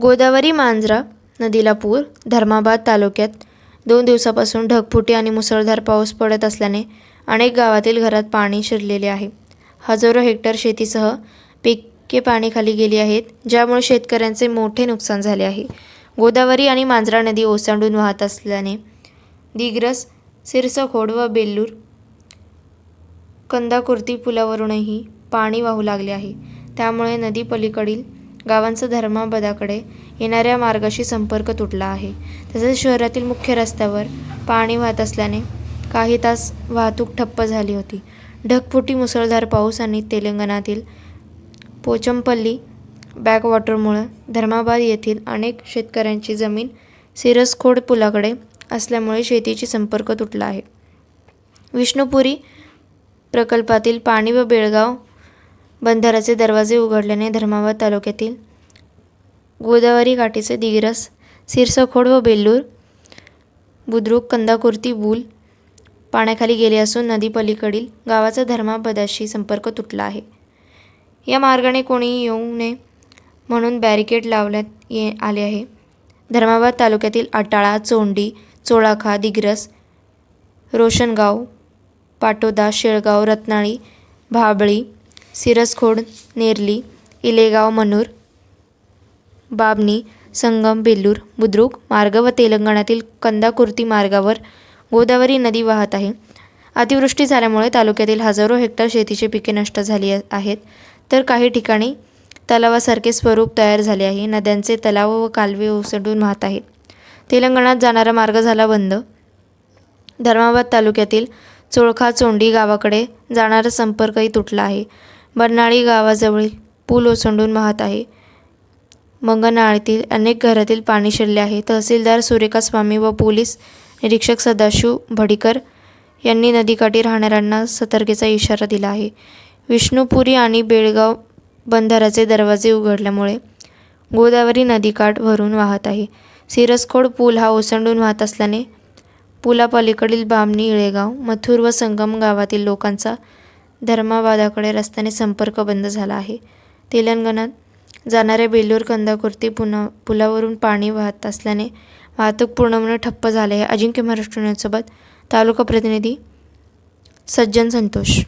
गोदावरी मांजरा नदीला पूर धर्माबाद तालुक्यात दोन दिवसापासून ढगफुटी आणि मुसळधार पाऊस पडत असल्याने अनेक गावातील घरात पाणी शिरलेले आहे. हजारो हेक्टर शेतीसह पिके पाणीखाली गेली आहेत ज्यामुळे शेतकऱ्यांचे मोठे नुकसान झाले आहे. गोदावरी आणि मांजरा नदी ओसंडून वाहत असल्याने दिग्रस सिरसखोड व बेल्लूर कंदाकुर्ती पुलावरूनही पाणी वाहू लागले आहे. त्यामुळे नदी पलीकडील गावांचा धर्माबदाकडे येणाऱ्या मार्गाशी संपर्क तुटला आहे. तसेच शहरातील मुख्य रस्त्यावर पाणी वाहत असल्याने काही तास वाहतूक ठप्प झाली होती. ढगफुटी मुसळधार पाऊस आणि तेलंगणातील पोचमपल्ली बॅकवॉटरमुळे धर्माबाद येथील अनेक शेतकऱ्यांची जमीन सिरसखोड पुलाकडे असल्यामुळे शेतीची संपर्क तुटला आहे. विष्णुपुरी प्रकल्पातील पाणी व बेळगाव बंधाराचे दरवाजे उघडल्याने धर्माबाद तालुक्यातील गोदावरी काठीचे दिग्रस सिरसखोड व बेल्लूर बुद्रुक कंदाकुर्ती बूल पाण्याखाली गेले असून नदी पलीकडील गावाचा धर्माबादाशी संपर्क तुटला आहे. या मार्गाने कोणीही येऊ नये म्हणून बॅरिकेड लावण्यात ये आले आहे. धर्माबाद तालुक्यातील अटाळा चोंडी चोळाखा दिग्रस रोशनगाव पाटोदा शेळगाव रत्नाळी भाबळी सिरसखोड नेरली इलेगाव मनूर बाबनी संगम बेल्लूर बुद्रुक मार्ग व तेलंगणातील कंदाकुर्ती मार्गावर गोदावरी नदी वाहत आहे. अतिवृष्टी झाल्यामुळे तालुक्यातील हजारो हेक्टर शेतीची पिके नष्ट झाली आहेत. तर काही ठिकाणी तलावासारखे स्वरूप तयार झाले आहे. नद्यांचे तलाव व कालवे ओसंडून वाहत आहेत. तेलंगणात जाणारा मार्ग झाला बंद. धर्माबाद तालुक्यातील चोळखा चोंडी गावाकडे जाणारा संपर्कही तुटला आहे. बर्नाळी गावाजवळील पूल ओसंडून वाहत आहे. मंगनाळीतील अनेक घरातील पाणी शिरले आहे. तहसीलदार सुरेखा स्वामी व पोलीस निरीक्षक सदाशिव भडीकर यांनी नदीकाठी राहणाऱ्यांना सतर्कतेचा इशारा दिला आहे. विष्णुपुरी आणि बेळगाव बंधाराचे दरवाजे उघडल्यामुळे गोदावरी नदीकाठ भरून वाहत आहे. सिरसखोड पूल हा ओसंडून वाहत असल्याने पुलापलीकडील बामणी इळेगाव मथुर व संगम गावातील लोकांचा धर्माबादाकडे रस्त्याने संपर्क बंद झाला आहे. तेलंगणात जाणाऱ्या बेलूर कंदाकुर्ती पुन्हा पुलावरून पाणी वाहत असल्याने वाहतूक पूर्णपणे ठप्प झाले आहे. अजिंक्य महाराष्ट्र न्यूजसोबत तालुका प्रतिनिधी सज्जन संतोष.